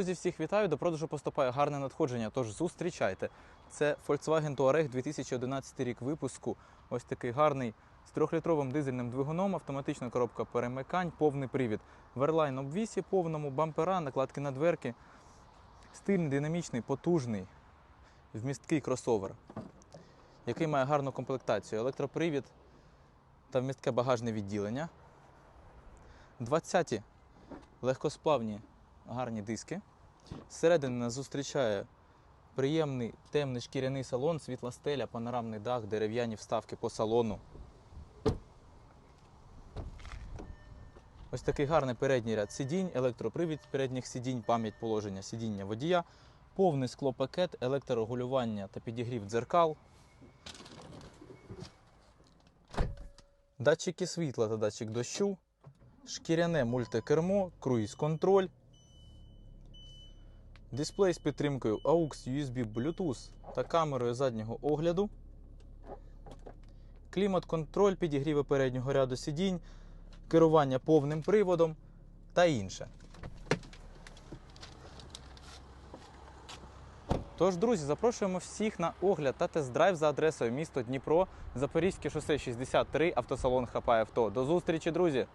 Друзі, всіх вітаю. До продажу поступає гарне надходження. Тож зустрічайте. Це Volkswagen Touareg 2011 рік випуску. Ось такий гарний з трьохлітровим дизельним двигуном, автоматична коробка перемикань, повний привід. Верлайн обвісі, повному бампера, накладки на дверки. Стильний, динамічний, потужний, вмісткий кросовер, який має гарну комплектацію. Електропривід та вмістке багажне відділення. 20-ті легкосплавні гарні диски. Зсередини нас зустрічає приємний темний шкіряний салон, світла стеля, панорамний дах, дерев'яні вставки по салону. Ось такий гарний передній ряд сидінь, електропривід передніх сидінь, пам'ять положення сидіння водія, повний склопакет, електрорегулювання та підігрів дзеркал. Датчики світла та датчик дощу, шкіряне мультикермо, круїз-контроль, дисплей з підтримкою AUX, USB, Bluetooth та камерою заднього огляду, клімат-контроль, підігріви переднього ряду сидінь, керування повним приводом та інше. Тож, друзі, запрошуємо всіх на огляд та тест-драйв за адресою місто Дніпро, Запорізьке шосе 63, автосалон Хапай Авто. До зустрічі, друзі!